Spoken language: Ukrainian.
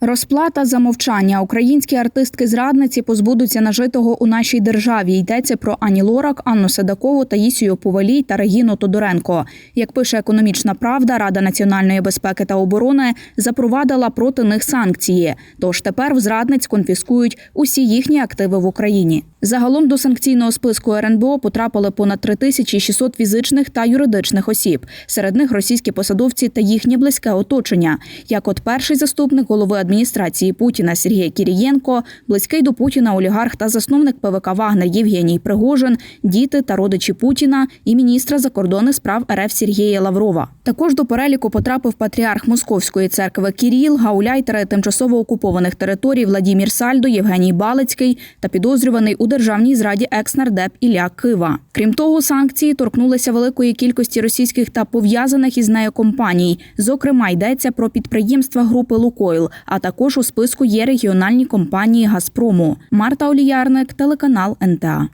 Розплата за мовчання. Українські артистки-зрадниці позбудуться нажитого у нашій державі. Йдеться про Ані Лорак, Анну Седакову, Таїсію Повалій та Регіну Тодоренко. Як пише економічна правда, Рада національної безпеки та оборони запровадила проти них санкції. Тож тепер в зрадниць конфіскують усі їхні активи в Україні. Загалом до санкційного списку РНБО потрапили понад 3600 фізичних та юридичних осіб. Серед них російські посадовці та їхнє близьке оточення. Як от перший заступник голови адміністрації Путіна Сергій Кірієнко, близький до Путіна олігарх та засновник ПВК Вагнер Євгеній Пригожин, діти та родичі Путіна і міністра закордонних справ РФ Сергія Лаврова. Також до переліку потрапив патріарх Московської церкви Кіріл, гауляйтери тимчасово окупованих територій Владімір Сальдо, Євгеній Балицький та підозрюваний у державній зраді екс-нардеп Ілля Кива. Крім того, санкції торкнулися великої кількості російських та пов'язаних із нею компаній. Зокрема, йдеться про підприємства групи Лукойл, а також у списку є регіональні компанії Газпрому. Марта Оліярник, телеканал НТА.